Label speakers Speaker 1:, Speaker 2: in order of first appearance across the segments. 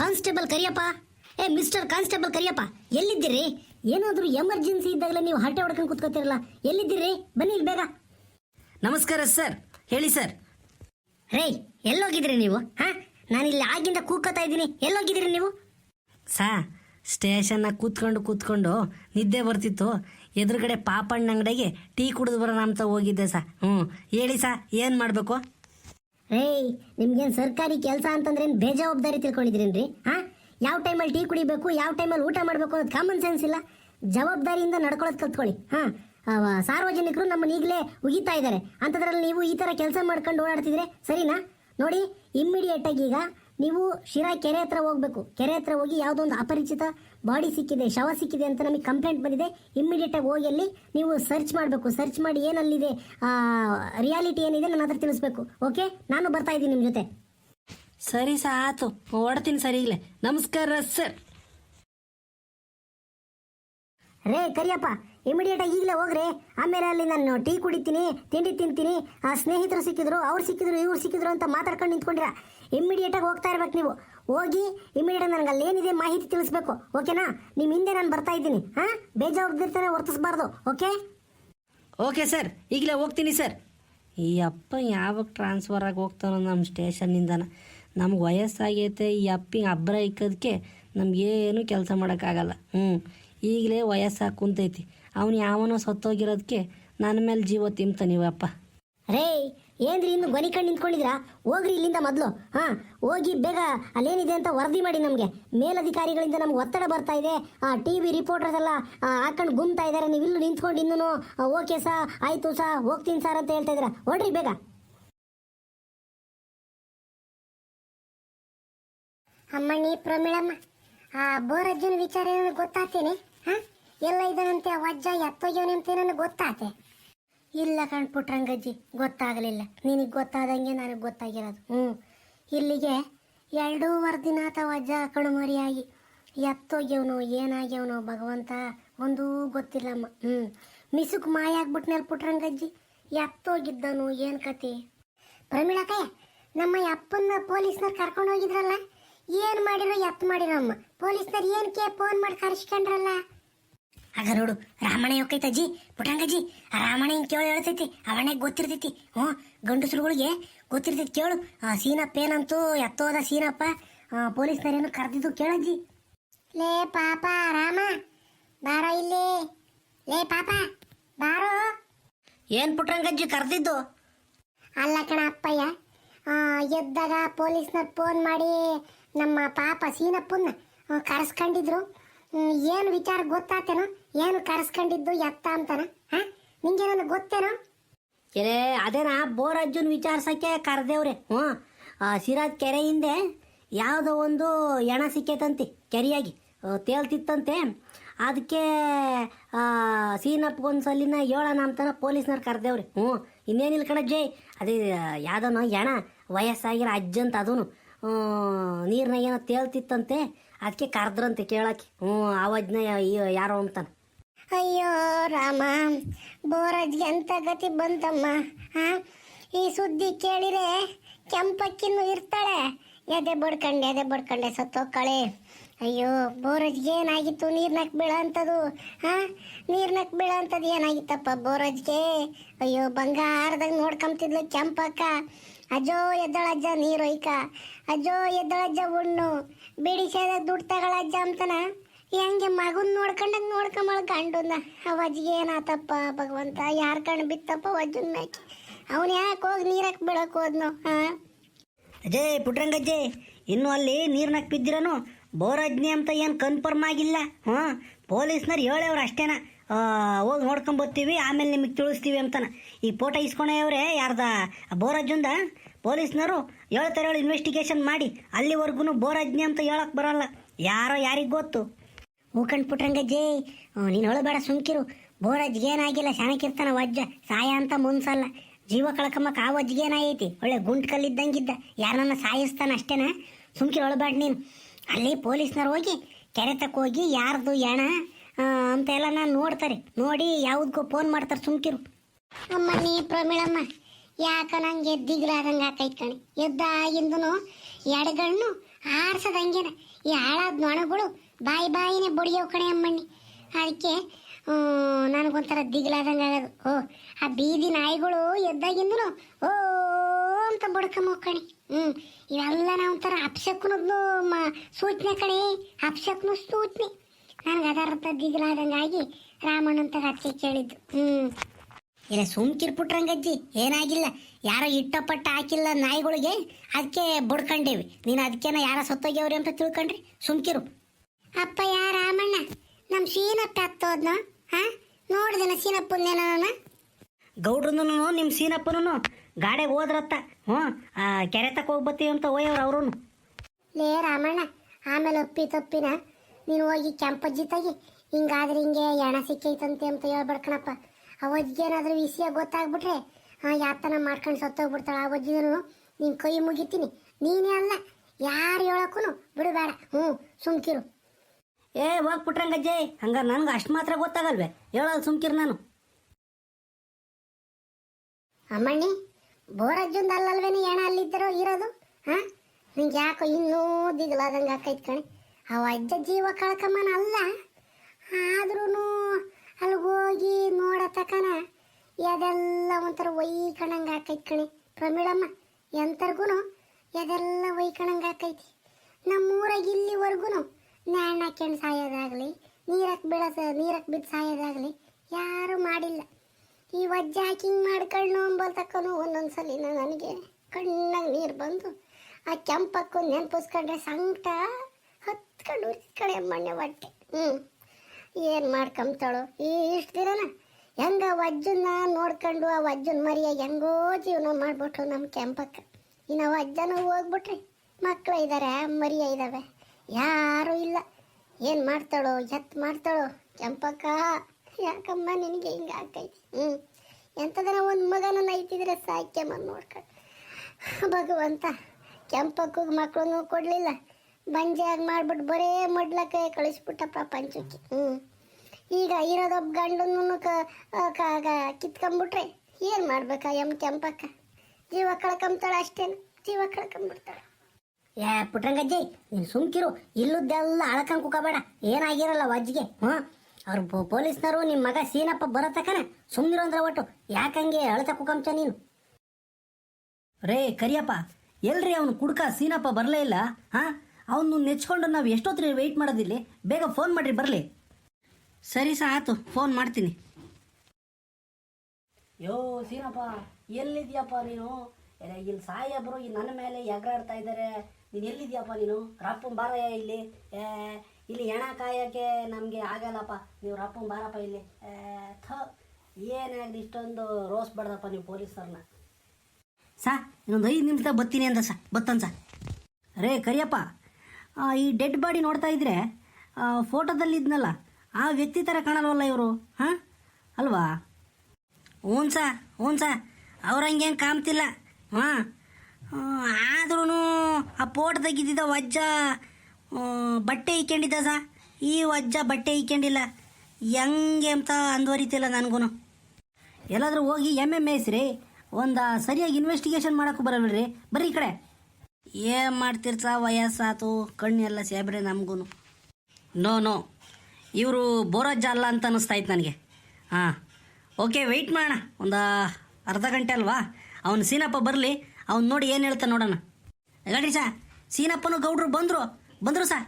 Speaker 1: Constable Kariyappa. ಏ mister constable Kariyappa ಎಲ್ಲಿದ್ದೀರಿ? ಏನಾದರೂ ಎಮರ್ಜೆನ್ಸಿ ಇದ್ದಾಗಲೇ ನೀವು ಹರಟೆ ಹೊಡ್ಕೊಂಡು ಕೂತ್ಕೋತಿರಲ್ಲ ಎಲ್ಲಿದ್ದೀರಿ? ಬನ್ನಿ ಇಲ್ಲಿ ಬೇಗ.
Speaker 2: ನಮಸ್ಕಾರ ಸರ್ ಹೇಳಿ ಸರ್.
Speaker 1: ರೇ ಎಲ್ಲೋಗಿದ್ರಿ ನೀವು? ಹಾ? ನಾನಿಲ್ಲಿ ಆಗಿಂದ ಕೂಗ್ಕೋತಾ ಇದ್ದೀನಿ. ಎಲ್ಲೋಗಿದ್ದೀರಿ ನೀವು?
Speaker 2: ಸಾ ಸ್ಟೇಷನ್ನ ಕೂತ್ಕೊಂಡು ಕೂತ್ಕೊಂಡು ನಿದ್ದೆ ಬರ್ತಿತ್ತು. ಎದುರುಗಡೆ ಪಾಪಣ್ಣ ಅಂಗಡಿಗೆ ಟೀ ಕುಡಿದು ಬರೋಣ ಅಂತ ಹೋಗಿದ್ದೆ ಸಾ. ಹ್ಞೂ ಹೇಳಿ ಸಾ ಏನು ಮಾಡಬೇಕು?
Speaker 1: ರೇ ನಿಮ್ಗೇನು ಸರ್ಕಾರಿ ಕೆಲಸ ಅಂತಂದ್ರೆ ಬೇಜವಾಬ್ದಾರಿ ರೀ ಹಾ ಯಾವ ಟೈಮಲ್ಲಿ ಟೀ ಕುಡಿಬೇಕು, ಯಾವ ಟೈಮಲ್ಲಿ ಊಟ ಮಾಡಬೇಕು ಅನ್ನೋದು ಕಾಮನ್ ಸೆನ್ಸ್ ಇಲ್ಲ. ಜವಾಬ್ದಾರಿಯಿಂದ ನಡ್ಕೊಳ್ಳೋದು ಕಲ್ತ್ಕೊಳ್ಳಿ. ಹಾ ಸಾರ್ವಜನಿಕರು ನಮ್ಮನ್ನ ಈಗಲೇ ಉಗಿತಾ ಇದ್ದಾರೆ. ಅಂಥದ್ರಲ್ಲಿ ನೀವು ಈ ಥರ ಕೆಲಸ ಮಾಡ್ಕೊಂಡು ಓಡಾಡ್ತಿದ್ರೆ ಸರಿನಾ? ನೋಡಿ ಇಮ್ಮಿಡಿಯೇಟ್ ಆಗಿ ಈಗ ನೀವು ಶಿರಾ ಕೆರೆ ಹತ್ರ ಹೋಗ್ಬೇಕು. ಕೆರೆ ಹತ್ರ ಹೋಗಿ ಯಾವುದೋ ಒಂದು ಅಪರಿಚಿತ ಬಾಡಿ ಸಿಕ್ಕಿದೆ ಶವ ಸಿಕ್ಕಿದೆ ಅಂತ ನಮಗೆ ಕಂಪ್ಲೇಂಟ್ ಬಂದಿದೆ. ಇಮ್ಮಿಡಿಯೇಟ್ ಆಗಿ ಹೋಗಿ ಅಲ್ಲಿ ನೀವು ಸರ್ಚ್ ಮಾಡಬೇಕು. ಸರ್ಚ್ ಮಾಡಿ ಏನಲ್ಲಿದೆ ರಿಯಾಲಿಟಿ ಏನಿದೆ ನನ್ನ ಹತ್ರ ತಿಳಿಸ್ಬೇಕು. ಓಕೆ ನಾನು ಬರ್ತಾ ಇದ್ದೀನಿ ನಿಮ್ಮ ಜೊತೆ.
Speaker 2: ಸರಿ ಸಾ ಆತು. ಹೊಡ್ತೀನಿ ಸರಿ ಈಗಲೇ. ನಮಸ್ಕಾರ ಸರ್.
Speaker 1: ರೇ ಕರಿಯಪ್ಪ. ಇಮಿಡಿಯೇಟ್ ಆಗಿ ಈಗಲೇ ಹೋಗ್ರಿ. ಆಮೇಲೆ ಅಲ್ಲಿ ನಾನು ಟೀ ಕುಡಿತೀನಿ ತಿಂಡಿ ತಿಂತೀನಿ. ಆ ಸ್ನೇಹಿತರು ಸಿಕ್ಕಿದ್ರು ಅವ್ರು ಸಿಕ್ಕಿದ್ರು ಇವ್ರು ಸಿಕ್ಕಿದ್ರು ಅಂತ ಮಾತಾಡ್ಕೊಂಡು ನಿಂತ್ಕೊಂಡಿರ. ಇಮಿಡಿಯೇಟ್ ಆಗಿ ಹೋಗ್ತಾ ಇರ್ಬೇಕು ನೀವು. ಹೋಗಿ ಇಮಿಡಿಯೇಟ್ ನನಗೆ ಅಲ್ಲಿ ಏನಿದೆ ಮಾಹಿತಿ ತಿಳಿಸ್ಬೇಕು ಓಕೆನಾ ನಿಮ್ಮ ಹಿಂದೆ ನಾನು ಬರ್ತಾ ಇದ್ದೀನಿ ಹಾ? ಬೇಜವಾಬ್ದಾರಿತನ ವರ್ತಿಸಬಾರ್ದು ಓಕೆ
Speaker 2: ಓಕೆ ಸರ್ ಈಗಲೇ ಹೋಗ್ತೀನಿ ಸರ್ ಈ ಅಪ್ಪ ಯಾವಾಗ ಟ್ರಾನ್ಸ್ಫರ್ ಆಗಿ ಹೋಗ್ತಾನೋ ನಮ್ಮ ಸ್ಟೇಷನ್ನಿಂದನ ನಮ್ಗೆ ವಯಸ್ಸಾಗೈತೆ ಈ ಅಪ್ಪಿಗೆ ಅಬ್ಬರ ಇಕ್ಕೋದಕ್ಕೆ ನಮಗೇನು ಕೆಲಸ ಮಾಡೋಕ್ಕಾಗಲ್ಲ. ಹ್ಞೂ ಈಗಲೇ ವಯಸ್ಸಾಗಿ ಕುಂತೈತಿ. ಅವನು ಯಾವನೋ ಸತ್ತೋಗಿರೋದಕ್ಕೆ ನನ್ನ ಮೇಲೆ ಜೀವ ತಿಂತಾನಿವಪ್ಪ
Speaker 1: ರೇ ಏನ್ರಿ ಇನ್ನು ಗೊನಿಕಂಡು ನಿಂತ್ಕೊಂಡಿದ್ರಾ ಹೋಗ್ರಿ ಇಲ್ಲಿಂದ ಮೊದಲು. ಹಾ, ಹೋಗಿ ಬೇಗ ಅಲ್ಲೇನಿದೆ ಅಂತ ವರದಿ ಮಾಡಿ ನಮಗೆ. ಮೇಲಧಿಕಾರಿಗಳಿಂದ ನಮ್ಗೆ ಒತ್ತಡ ಬರ್ತಾ ಇದೆ. ಟಿ ವಿ ರಿಪೋರ್ಟರ್ಸ್ ಎಲ್ಲ ಹಾಕೊಂಡು ಗುಮ್ತಾ ಇದ್ದಾರೆ. ನೀವು ಇಲ್ಲೂ ನಿಂತ್ಕೊಂಡು ಇನ್ನೂ ಓಕೆ ಸಾ, ಆಯ್ತು ಸಾ, ಹೋಗ್ತೀನಿ ಸರ್ ಅಂತ ಹೇಳ್ತಾ ಇದ್ದೀರಾ. ಹೊಡ್ರಿ ಬೇಗ. ಅಮ್ಮಣ್ಣಿ, ಪ್ರಮೀಳಮ್ಮ, ಆ, ಬೋರಜ್ಜನ ವಿಚಾರ ಏನೋ ಗೊತ್ತಾತೇನೆ? ಹಾ? ಎಲ್ಲ ಇದನಂತೆ ವಜ್ಜ ಎತ್ತೋಗ್ಯವನಂತೆ ನನಗೆ ಗೊತ್ತಾತೆ? ಇಲ್ಲ ಕಣ್ಪುಟ್ರಂಗಜ್ಜಿ ಗೊತ್ತಾಗಲಿಲ್ಲ. ನಿನಗೆ ಗೊತ್ತಾದಂಗೆ ನನಗೆ ಗೊತ್ತಾಗಿರೋದು. ಹ್ಞೂ ಇಲ್ಲಿಗೆ ಎರಡೂವರೆ ದಿನ ಅಥವಾ ಅಜ್ಜ ಕಣ್ಮರಿಯಾಗಿ ಎತ್ತೋಗ್ಯವನು, ಏನಾಗ್ಯವನು ಭಗವಂತ, ಒಂದೂ ಗೊತ್ತಿಲ್ಲಮ್ಮ. ಹ್ಞೂ ಮಿಸುಕ್ ಮಾಯ ಆಗ್ಬಿಟ್ನಲ್ ಪುಟ್ರಂಗಜ್ಜಿ. ಎತ್ತೋಗಿದ್ದನು ಏನು ಕತೆ? ಪ್ರಮೀಳಕಯ್ಯ ನಮ್ಮ ಅಪ್ಪನ ಪೊಲೀಸ್ನವ್ರು ಕರ್ಕೊಂಡು ಹೋಗಿದ್ರಲ್ಲ? ಏನು ಮಾಡಿರೋ ಎತ್ತು ಮಾಡಿರೋ ಅಮ್ಮ ಪೊಲೀಸ್ನವ್ರು ಏನಕ್ಕೆ ಫೋನ್ ಮಾಡಿ ಕರೆಸ್ಕೊಂಡ್ರಲ್ಲ? ಆಗ ನೋಡು ರಾಮಣ್ಣ ಹೋಗ್ತೈತಜ್ಜಿ ಪುಟಂಗಜ್ಜಿ ಆ ರಾಮಣ್ಣ ಹಿಂಗೆ ಕೇಳಿ ಹೇಳ್ತೈತಿ ಅವಣ್ಣಗೆ ಗೊತ್ತಿರ್ತೈತಿ. ಹ್ಞೂ ಗಂಡಸರುಗಳಿಗೆ ಗೊತ್ತಿರ್ತೈತಿ ಕೇಳು. ಆ ಸೀನಪ್ಪ ಏನಂತೂ ಎತ್ತೋದ ಸೀನಪ್ಪ ಪೊಲೀಸ್ನರೇನು ಕರೆದಿದ್ದು ಕೇಳಜ್ಜಿ ಲೇ ಪಾಪ ರಾಮ ಬಾರೋ ಇಲ್ಲಿ. ಲೇ ಪಾಪ ಬಾರೋ.
Speaker 2: ಏನು ಪುಟ್ರಂಗಜ್ಜಿ ಕರೆದಿದ್ದು?
Speaker 1: ಅಲ್ಲ ಕಣ ಅಪ್ಪಯ್ಯ ಎದ್ದಾಗ ಪೊಲೀಸ್ನವ್ರು ಫೋನ್ ಮಾಡಿ ನಮ್ಮ ಪಾಪ ಸೀನಪ್ಪನ್ನ ಕರೆಸ್ಕೊಂಡಿದ್ರು. ಏನು ವಿಚಾರ ಗೊತ್ತಾತೇನೋ, ಏನು ಕರೆಸ್ಕೊಂಡಿದ್ದು ಎತ್ತ ಅಂತಾನ, ಹಾ? ನಿಂಗೇನೋ ಗೊತ್ತೇನೋ?
Speaker 2: ಕೆರೆ ಅದೇನಾ? ಬೋರಜ್ಜನ್ ವಿಚಾರ್ಸಕ್ಕೆ ಕರೆದೇವ್ರೆ, ಹ್ಞೂ. ಸಿರಾಜ್ ಹಿಂದೆ ಯಾವುದೋ ಒಂದು ಎಣ ಸಿಕ್ಕೈತಂತೆ, ಕೆರೆಯಾಗಿ ತೇಲ್ತಿತ್ತಂತೆ. ಅದಕ್ಕೆ ಸೀನಪ್ಗೊಂದು ಸಲಿನ ಹೇಳೋಣ ಅಂತಾನ ಪೊಲೀಸ್ನವ್ರು ಕರೆದೇವ್ರಿ, ಹ್ಞೂ. ಇನ್ನೇನಿಲ್ಲ ಕಣ ಜೈ ಅದೇ, ಯಾವುದೋನೋ ಎಣ ವಯಸ್ಸಾಗಿರೋ ಅಜ್ಜಂತ ಅದೂ ನೀರ್ನಾಗ ಏನೋ ತೇಲ್ತಿತ್ತಂತೆ. ಅದಕ್ಕೆ ಕರೆದ್ರಂತೆ ಕೇಳಕ್ಕೆ. ಹ್ಞೂ, ಆವಾಜ್ನ ಯಾರೋ ಅಂತಾನೆ
Speaker 1: ಅಯ್ಯೋ ರಾಮ ಬೋರಜ್ಗೆ ಅಂತ ಗತಿ ಬಂತಮ್ಮ ಹಾ ಈ ಸುದ್ದಿ ಕೇಳಿರೆ ಕೆಂಪಕ್ಕಿನ್ನು ಇರ್ತಾಳೆ. ಎದೆ ಬಡ್ಕಂಡೆ ಎದೆ ಬಡ್ಕಂಡೆ ಸತ್ತೋಕಾಳೆ ಅಯ್ಯೋ ಬೋರಜ್ಗೆ ಏನಾಗಿತ್ತು? ನೀರ್ನಕ್ ಬೀಳಂಥದ್ದು ಹಾ ನೀರ್ನಕ್ ಬೀಳಂಥದ್ದು ಏನಾಗಿತ್ತಪ್ಪ ಬೋರಜ್ಗೆ? ಅಯ್ಯೋ, ಬಂಗಾರದಾಗ ನೋಡ್ಕೊಂತಿದ್ಲು ಕೆಂಪಕ್ಕ. ಅಜ್ಜೋ ಎದ್ದಳಜ್ಜ ನೀರೊಯ್ಕ ಅಜ್ಜೋ ಎದ್ದಳಜ್ಜ ಉಣ್ಣು, ಬಿಡಿಸಾದ ದುಡ್ಡು ತಗೊಳಜ್ಜ ಅಂತನ. ಹೆಂಗೆ ಮಗುನ್ ನೋಡ್ಕೊಂಡಂಗೆ ನೋಡ್ಕೊಂಬಳ ಗಂಡನ್ನ ಅವಜ್ಜಿಗೆ ಏನಾತಪ್ಪ ಭಗವಂತ, ಯಾರ ಕಣ್ಣು ಬಿತ್ತಪ್ಪ ವಜ್ಜನ್ ಮ್ಯಾಕಿ. ಅವನು ಯಾಕೆ ಹೋಗಿ ನೀರಕ್ಕೆ ಬೀಳಕ್ ಹೋದ್ನು ಹಾಂ
Speaker 2: ಅಜಯ್ ಪುಟ್ರಂಗಜ್ಜೆ ಇನ್ನು ಅಲ್ಲಿ ನೀರ್ನಾಗ ಬಿದ್ದಿರನು ಬೋರಜ್ಞೆ ಅಂತ ಏನು ಕನ್ಫರ್ಮ್ ಆಗಿಲ್ಲ ಹ್ಞೂ ಪೊಲೀಸ್ನವ್ರು ಹೇಳವ್ರು ಅಷ್ಟೇನ? ಹೋಗಿ ನೋಡ್ಕೊಂಬರ್ತೀವಿ ಆಮೇಲೆ ನಿಮಗೆ ತಿಳಿಸ್ತೀವಿ ಅಂತಾನೆ. ಈ ಫೋಟೋ ಇಸ್ಕೊಂಡವ್ರೆ ಯಾರ್ದ? ಬೋರಜ್ಜಂದ? ಪೊಲೀಸ್ನವರು, ಹೇಳ್ತಾರೆ ಹೇಳಿ ಇನ್ವೆಸ್ಟಿಗೇಷನ್ ಮಾಡಿ. ಅಲ್ಲಿವರೆಗೂ ಬೋರಾಜ್ಞೆ ಅಂತ ಹೇಳಕ್ ಬರಲ್ಲ. ಯಾರೋ ಯಾರಿಗೆ ಗೊತ್ತು?
Speaker 1: ಹೂಕಂಡ್ಬಿಟ್ರಂಗೆ ಜೇ ನೀನು ಹೇಳಬೇಡ ಸುಮ್ಕಿರು. ಬೋರಾಜ್ಗೆ ಏನಾಗಿಲ್ಲ ಶಾಣಕ್ಕಿರ್ತಾನ ವಜ್ಜ. ಸಾಯ ಅಂತ ಮುನ್ಸಲ್ಲ ಜೀವ ಕಳ್ಕೊಂಬಕ್ಕೆ ಆ ವಜ್ಜಿಗೆ ಏನಾಗೈತಿ? ಒಳ್ಳೆ ಗುಂಟ್ ಕಲ್ಲಿದ್ದಂಗಿದ್ದ. ಯಾರನ್ನ ಸಾಯಿಸ್ತಾನ ಅಷ್ಟೇನಾ? ಸುಮ್ಕಿರು ಹೇಳಬೇಡ ನೀನು. ಅಲ್ಲಿ ಪೊಲೀಸ್ನವ್ರು ಹೋಗಿ, ಕೆರೆ ಹೋಗಿ, ಯಾರ್ದು ಎಣ ಆ, ಅಂತ ಎಲ್ಲ ನಾನು ನೋಡ್ತಾರೆ. ನೋಡಿ ಯಾವುದಕ್ಕೂ ಫೋನ್ ಮಾಡ್ತಾರೆ ಸುಮ್ಕಿರು. ಅಮ್ಮ ನೀ ಪ್ರಮೀಳಮ್ಮ ಯಾಕ ನಂಗೆ ದಿಗ್ಲಾದಂಗೆ ಆಕೈತ್ ಕಣಿ. ಎದ್ದಾಗಿಂದನು ಎಡಗಣ್ಣು
Speaker 3: ಆರ್ಸದಂಗೇನ. ಈ ಹಾಳಾದ ನೊಣಗಳು ಬಾಯಿ ಬಾಯಿನೇ ಬಡಿಯೋ ಕಣೆ ಅಮ್ಮಣ್ಣಿ. ಅದಕ್ಕೆ ನನಗೊಂಥರ ದಿಗ್ಲಾದಂಗೆ ಆಗೋದು. ಓ ಆ ಬೀದಿ ನಾಯಿಗಳು ಎದ್ದಾಗಿಂದನು ಓ ಅಂತ ಬಡ್ಕೊಂಬೋ ಕಣೆ. ಹ್ಞೂ ಇವೆಲ್ಲ ನಾವು ಒಂಥರ ಅಪ್ಸಕ್ನದ್ದು ಮ ಸೂಚನೆ ಕಣೆ. ಅಪ್ಶಕ್ನ ಸೂಚನೆ. ನನಗೆ ಅದರ ದಿಗ್ಲಾದಂಗಾಗಿ ರಾಮಣ್ಣಂತ ಅತ್ತೆ ಕೇಳಿದ್ದು. ಹ್ಮ್. ಇಲ್ಲ ಸುಮ್ಕಿರ್ ಪುಟ್ರಂಗಜ್ಜಿ ಏನಾಗಿಲ್ಲ. ಯಾರೋ ಇಟ್ಟಪಟ್ಟ ಹಾಕಿಲ್ಲ ನಾಯಿಗಳಿಗೆ ಅದಕ್ಕೆ ಬಡ್ಕೊಂಡೇವಿ. ನೀನು ಅದಕ್ಕೇನ ಯಾರ ಸತ್ತೋಗ್ಯವ್ರಿ ಅಂತ ತಿಳ್ಕೊಂಡ್ರಿ? ಸುಮ್ಕಿರು. ಅಪ್ಪ ಯಾ ರಾಮಣ್ಣ? ನಮ್ಮ ಸೀನಪ್ಪ ಹತ್ತೋದ್ನ? ಹಾ? ನೋಡಿದೆನ ಸೀನಪ್ಪನ್ನೇನ
Speaker 2: ಗೌಡ್ರನು ನಿಮ್ಮ ಸೀನಪ್ಪನೂ ಗಾಡಿಗೆ ಹೋದ್ರತ್ತ. ಹ್ಞೂ ಕೆರೆ ತಕ್ಕ ಹೋಗ್ಬತ್ತೀವಿ ಅಂತ ಹೋಯವ್ರು ಅವರು
Speaker 3: ಲೇ ರಾಮಣ್ಣ ಆಮೇಲೆ ಒಪ್ಪಿ ತಪ್ಪಿನ ನೀನು ಹೋಗಿ ಕೆಂಪಜ್ಜಿ ತಗಿ ಹಿಂಗಾದ್ರೆ ಹಿಂಗೆ ಎಣ ಸಿಕ್ಕೈತಂತೆ ಅಂತ ಹೇಳ್ಬೇಡ್ಕಣಪ್ಪ ಅವಜ್ಗೇನಾದ್ರೂ ವಿಷಯ ಗೊತ್ತಾಗ್ಬಿಟ್ರೆ ಹಾಂ ಯಾತನ ಮಾಡ್ಕೊಂಡು ಸತ್ತೋಗ್ಬಿಡ್ತಾಳೆ. ಆ ವಜ್ಜಿನೂ ನೀನು ಕೈ ಮುಗಿತೀನಿ. ನೀನೇ ಅಲ್ಲ ಯಾರು ಹೇಳಕ್ಕೂ ಬಿಡಬೇಡ. ಹ್ಞೂ ಸುಮ್ಕಿರು.
Speaker 2: ಏ ಹೋಗ್ಬಿಟ್ರಂಗಜ್ಜಿ ಹಂಗಾರೆ ಹಂಗ ನನ್ಗೆ ಅಷ್ಟು ಮಾತ್ರ ಗೊತ್ತಾಗಲ್ವೇ? ಹೇಳೋದು ಸುಮ್ಕಿರು ನಾನು.
Speaker 3: ಅಮ್ಮಣ್ಣಿ ಬೋರಜ್ಜುಂದ ಅಲ್ಲಲ್ವೇನೆ ಏನ ಅಲ್ಲಿದ್ದರೋ ಇರೋದು? ಹಾಂ ನಿಂಗೆ ಯಾಕೋ ಇನ್ನೂ ದಿಗ್ಲಾದಂಗೆ ಹಾಕೈತ್ ಕಣೆ. ಅವ ಅಜ್ಜ ಜೀವ ಕಳ್ಕಮ್ಮನ ಅಲ್ಲ. ಆದ್ರೂ ಅಲ್ಲಿಗೆ ಹೋಗಿ ನೋಡತಕನ ಎದೆಲ್ಲ ಒಂಥರ ಒಯ್ಕಣಂಗೆ ಹಾಕೈತಿ ಕಣೆ. ಪ್ರಮೀಳಮ್ಮ ಎದೆಲ್ಲ ಅದೆಲ್ಲ ಒಯ್ಕಣಂಗೆ ಹಾಕೈತಿ ನಮ್ಮೂರಾಗ ಇಲ್ಲಿವರೆಗೂ ನ್ಯಾಣ ಹಾಕ್ಯಂಡು ಸಾಯೋದಾಗಲಿ ನೀರಕ್ಕೆ ಬೀಳಸ ನೀರಕ್ಕೆ ಬಿದ್ದು ಸಾಯೋದಾಗಲಿ ಯಾರೂ ಮಾಡಿಲ್ಲ. ಈ ವಜ್ಜೆ ಹಾಕಿಂಗ್ ಮಾಡ್ಕೊಂಡು ಅಂಬಲ್ತಕ್ಕನು ಸಲ ನನಗೆ ಕಣ್ಣಾಗ ನೀರು ಬಂದು ಆ ಕೆಂಪಕ್ಕು ನೆನಪಿಸ್ಕೊಂಡ್ರೆ ಸಂಕಟ. ಹತ್ಕೊಂಡು ಉರಿಸ್ಕಡೆ ಮಣ್ಣೆ ಹೊಟ್ಟೆ. ಹ್ಞೂ ಏನು ಮಾಡ್ಕೊಂತಾಳೋ ಈ ಇಷ್ಟು ದಿನನ? ಹೆಂಗ ವಜ್ಜನ್ನ ನೋಡ್ಕೊಂಡು ಆ ವಜ್ಜನ ಮರಿಯ ಹೆಂಗೋ ಜೀವನ ಮಾಡ್ಬಿಟ್ರು ನಮ್ಮ ಕೆಂಪಕ್ಕ. ಇನ್ನು ವಜ್ಜನ ಹೋಗ್ಬಿಟ್ರಿ. ಮಕ್ಕಳು ಇದ್ದಾರೆ ಮರಿಯ ಇದ್ದಾವೆ ಯಾರೂ ಇಲ್ಲ. ಏನು ಮಾಡ್ತಾಳೋ ಎತ್ ಮಾಡ್ತಾಳೋ? ಕೆಂಪಕ್ಕ ಯಾಕಮ್ಮ ನಿನಗೆ ಹಿಂಗೆ ಹಾಕೈತಿ ಹ್ಞೂ ಎಂಥದನ ಒಂದು ಮಗನ ಐತಿದ್ರೆ ಸಾಕ್ಯಮ್ಮ ನೋಡ್ಕೊಂಡು ಭಗವಂತ ಕೆಂಪಕ್ಕೂ ಮಕ್ಕಳನ್ನು ಕೊಡಲಿಲ್ಲ. ಬಂಜೆಯಾಗಿ ಮಾಡ್ಬಿಟ್ಟು ಬರೇ ಮಡ್ಲಕ್ಕೆ ಕಳಿಸ್ಬಿಟ್ಟ ಪ್ರಪಂಚಕ್ಕೆ. ಹ್ಞೂ ಈಗ ಇರೋದೊಬ್ಬ ಕ- ಕಿತ್ಕೊಂಬಿಟ್ರೆ ಏನು ಮಾಡ್ಬೇಕ ಎಂ ಕೆಂಪಕ್ಕ? ಜೀವ ಕಳ್ಕೊಂಬ್ತಾಳೆ ಅಷ್ಟೇನು ಜೀವ ಕಳ್ಕೊಂಬಿಡ್ತಾಳೆ.
Speaker 2: ಏ ಪುಟ್ರಂಗಜ್ಜಿ ನೀನು ಸುಮ್ಕಿರು. ಇಲ್ಲದ್ದೆಲ್ಲ ಅಳ್ಕಂಡ್ ಕುಕಬೇಡ. ಏನಾಗಿರಲ್ಲ ವಜ್ಜಿಗೆ ಹ್ಞೂ ಅವ್ರು ಪೊಲೀಸ್ನವರು ನಿಮ್ಮ ಮಗ ಸೀನಪ್ಪ ಬರತಕ್ಕನ ಸುಮ್ಮನಿರೋ ಅಂದ್ರೆ ಒಟ್ಟು. ಯಾಕಂಗೆ ಅಳತ ಕುಕಂಚ ನೀನು? ರೇ, ಕರಿಯಪ್ಪ. ಎಲ್ರಿ ಅವನು ಕುಡ್ಕ ಸೀನಪ್ಪ ಬರಲೇ ಇಲ್ಲ, ಹಾಂ? ಅವನು ನೆಚ್ಕೊಂಡು ನಾವು ಎಷ್ಟೊತ್ತಿ ವೆಯ್ಟ್ ಮಾಡೋದಿಲ್ಲ ಬೇಗ ಫೋನ್ ಮಾಡ್ರಿ ಬರಲಿ. ಸರಿ ಸಹ ಆತು ಫೋನ್ ಮಾಡ್ತೀನಿ. ಯೋ ಸೀನಪ್ಪ ಎಲ್ಲಿದ್ಯಪ್ಪ ನೀನು? ಇಲ್ಲಿ ಸಾಹೇಬ್ರು ಈ ನನ್ನ ಮೇಲೆ ಎಗರಾಡ್ತಾ ಇದ್ದಾರೆ. ನೀನು ಎಲ್ಲಿದ್ಯಪ್ಪ ನೀನು? ರಪ್ಪನ್ ಬಾರ ಇಲ್ಲಿ? ಏ, ಇಲ್ಲಿ ಹೆಣ ಕಾಯೋಕ್ಕೆ ನಮಗೆ ಆಗಲ್ಲಪ್ಪ. ನೀವು ರಪ್ಪನ್ ಬಾರಪ್ಪ ಇಲ್ಲಿ. ಥ ಏನಾಗಲಿ ಇಷ್ಟೊಂದು ರೋಸ್ ಬಡ್ದಪ್ಪ ನೀವು ಪೊಲೀಸರನ್ನ. ಸಾ ಇನ್ನೊಂದು ಐದು ನಿಮಿಷದಾಗ ಬತ್ತೀನಿ ಅಂತ ಸಾ ಬತ್ತನ್ ಸಾ. ರೇ ಕರಿಯಪ್ಪ ಈ ಡೆಡ್ ಬಾಡಿ ನೋಡ್ತಾ ಇದ್ರೆ ಫೋಟೋದಲ್ಲಿ ಇದ್ನಲ್ಲ ಆ ವ್ಯಕ್ತಿ ಥರ ಕಾಣಲ್ವಲ್ಲ ಇವರು, ಹಾಂ? ಅಲ್ವಾ? ಹ್ಞೂ ಸಾ ಹ್ಞೂ ಸಾ ಅವ್ರಂಗೇನು ಕಾಮ್ತಿಲ್ಲ ಹಾಂ? ಆದ್ರೂ ಆ ಪೋಟ್ ತೆಗಿದಿದ್ದ ವಜ್ಜ ಬಟ್ಟೆ ಇಕ್ಕೊಂಡಿದ್ದ ಸಾ? ಈ ವಜ್ಜ ಬಟ್ಟೆ ಇಕ್ಕೊಂಡಿಲ್ಲ. ಹೆಂಗೆ ಅಂತ ಅಂದ್ವರಿತಿಲ್ಲ ನನಗೂ ಎಲ್ಲಾದರೂ ಹೋಗಿ ಎಂ ಎಂ ಎಸ್ರಿ, ಒಂದು ಸರಿಯಾಗಿ ಇನ್ವೆಸ್ಟಿಗೇಷನ್ ಮಾಡೋಕ್ಕೂ ಬರಲ್ರಿ, ಬರ್ರಿ ಈ ಕಡೆ. ಏನು ಮಾಡ್ತಿರ್ತ ವಯಸ್ಸಾತು? ಕಣ್ಣೆಲ್ಲ ಸೇಬ್ರೆ ನಮಗೂ ನೋ ನೋ ಇವರು ಬೋರಜ್ಜ ಅಲ್ಲ ಅಂತ ಅನ್ನಿಸ್ತಾ ನನಗೆ. ಹಾಂ. ಓಕೆ ವೆಯ್ಟ್ ಮಾಡೋಣ. ಒಂದು ಅರ್ಧ ಗಂಟೆ ಅಲ್ವಾ? ಅವನು ಸೀನಪ್ಪ ಬರಲಿ. ಅವ್ನು ನೋಡಿ ಏನು ಹೇಳ್ತಾನೆ ನೋಡೋಣ. ಗಡಿ ಸಾ, ಸೀನಪ್ಪನೂ ಗೌಡ್ರು ಬಂದರು. ಬಂದರು ಸಾ.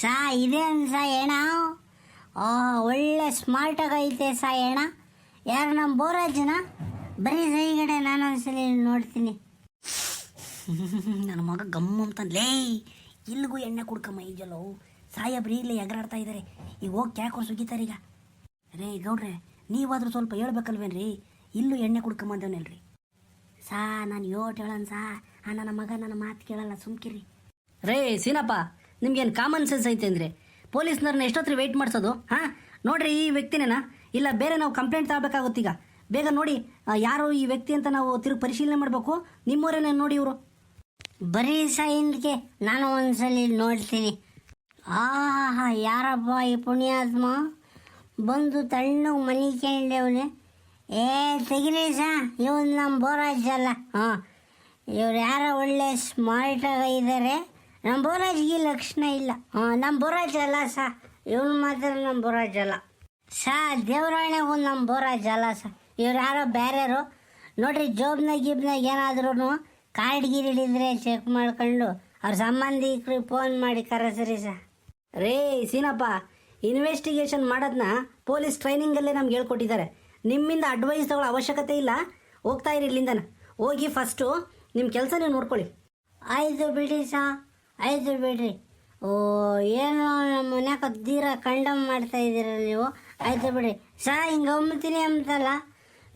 Speaker 3: ಸಾ ಇದೇನು ಸಾ ಏಣ ಒಳ್ಳೆ ಸ್ಮಾರ್ಟ್ ಆಗೈತೆ ಸಾ ಏಣ ಯಾರು ನಮ್ಮ ಬೋರಾಜನ? ಬರೀ ಸೈಗಡೆ ನಾನು ಒಂದ್ಸಲಿ ನೋಡ್ತೀನಿ.
Speaker 2: ನನ್ನ ಮಗ ಗಮ್ಮ ಲೇ, ಇಲ್ಲಿಗೂ ಎಣ್ಣೆ ಕುಡ್ಕಮ್ಮ ಈಜಲ್ಲೋ ಸಾಯಬ್ರಿ ಇಲ್ಲಿ ಎಗರಾಡ್ತಾ ಇದ್ದಾರೆ ಈಗ ಹೋಗಿ ಕ್ಯಾಕೊಂಡು ಸುಗಿತಾರೆ ಈಗ. ರೇ, ಗೌಡ್ರೆ, ನೀವಾದರೂ ಸ್ವಲ್ಪ ಹೇಳ್ಬೇಕಲ್ವೇನ್ರಿ? ಇಲ್ಲೂ ಎಣ್ಣೆ ಕುಡ್ಕೊಂಬಂದವನಲ್ರಿ ಸಾ, ನಾನು ಯೋಟ್ ಹೇಳನ್ ಸಾ. ಆ, ನನ್ನ ಮಗ ನನ್ನ ಮಾತು ಕೇಳಲ್ಲ, ಸುಮ್ಕಿರಿ. ರೇ, ಸೀನಪ್ಪ, ನಿಮ್ಗೇನು ಕಾಮನ್ ಸೆನ್ಸ್ ಐತೆ ಅಂದ್ರೆ? ಪೊಲೀಸ್ನವ್ರನ್ನ ಎಷ್ಟೊತ್ತಿಗೆ ವೆಯ್ಟ್ ಮಾಡಿಸೋದು? ಹಾಂ? ನೋಡ್ರಿ, ಈ ವ್ಯಕ್ತಿನೇನಾ? ಇಲ್ಲ, ಬೇರೆ ನಾವು ಕಂಪ್ಲೇಂಟ್ ತಗೋಬೇಕಾಗುತ್ತೀಗ? ಬೇಗ ನೋಡಿ ಯಾರು ಈ ವ್ಯಕ್ತಿ ಅಂತ ನಾವು ತಿರುಗಿ ಪರಿಶೀಲನೆ ಮಾಡಬೇಕು? ನಿಮ್ಮೂರೇನೇ ನೋಡಿ ಇವರು.
Speaker 3: ಬರೀ ಸೈನ್ಗೆ ನಾನು ಒಂದ್ಸಲಿ ನೋಡ್ತೀನಿ. ಆಹಾ, ಯಾರಪ್ಪ ಈ ಪುಣ್ಯಾತ್ಮ? ಬಂದು ತಣ್ಣು ಮನೆ ಕೇಳಿದವನೇ. ಏ, ತೆಗಿರಿ ಸಾ. ಇವನು ನಮ್ಮ ಅಲ್ಲ. ಹಾಂ. ಇವ್ರು ಯಾರೋ ಒಳ್ಳೆ ಸ್ಮಾರ್ಟಾಗಿ ಇದ್ದಾರೆ
Speaker 1: ನಮ್ಮ ಬೋರಾಜ್ಗೆ ಲಕ್ಷಣ ಇಲ್ಲ. ಹಾಂ ನಮ್ಮ ಅಲ್ಲ ಸಾ. ಇವನು ಮಾತ್ರ ನಮ್ಮ ಬೋರಾಜ್ ಅಲ್ಲ. ಸಾ, ದೇವರಾಣೆಗೂ ನಮ್ಮ ಅಲ್ಲ ಸಾ. ಇವ್ರು ಯಾರೋ ಬೇರೆಯವರು ನೋಡ್ರಿ, ಜೋಬ್ನಾಗ ಗಿಬ್ನಾಗ ಏನಾದ್ರೂ ಕಾರ್ಡ್ ಗಿರಿಲಿದ್ರೆ ಚೆಕ್ ಮಾಡ್ಕೊಂಡು ಅವ್ರ ಸಂಬಂಧಿಕರಿಗೆ ಫೋನ್ ಮಾಡಿ ಕರೆಸ್ರಿ ಸ.
Speaker 2: ರೇ ಸೀನಪ್ಪ ಇನ್ವೆಸ್ಟಿಗೇಷನ್ ಮಾಡೋದನ್ನ ಪೊಲೀಸ್ ಟ್ರೈನಿಂಗಲ್ಲೇ ನಮ್ಗೆ ಹೇಳ್ಕೊಟ್ಟಿದ್ದಾರೆ. ನಿಮ್ಮಿಂದ ಅಡ್ವೈಸ್ ತಗೊಳ್ಳೋ ಅವಶ್ಯಕತೆ ಇಲ್ಲ. ಹೋಗ್ತಾ ಇರಿ ಇಲ್ಲಿಂದನ. ಹೋಗಿ ಫಸ್ಟು ನಿಮ್ಮ ಕೆಲಸ ನೀವು ನೋಡ್ಕೊಳ್ಳಿ.
Speaker 1: ಆಯ್ತು ಬಿಡಿ ಸಾ ಆಯ್ತು ಬಿಡ್ರಿ. ಓ ಏನೋ ನಮ್ಮ ಮನ್ಯಾಗ ದೀರ ಕಂಡಮ್ ಮಾಡ್ತಾ ಇದ್ದೀರ ನೀವು. ಆಯ್ತು ಬಿಡಿ ಸಾ ಹಿಂಗೆ ಅಂಬ್ತೀನಿ ಅಂತಲ್ಲ.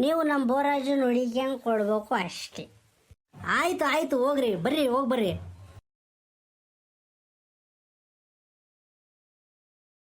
Speaker 1: ನೀವು ನಮ್ಮ ಬೋರಾಜು ಉಳಿಕೆ ಕೊಡ್ಬೇಕು ಅಷ್ಟೇ.
Speaker 2: ಆಯ್ತು ಆಯ್ತು ಹೋಗ್ರಿ ಬರ್ರಿ ಹೋಗಿ ಬರ್ರಿ.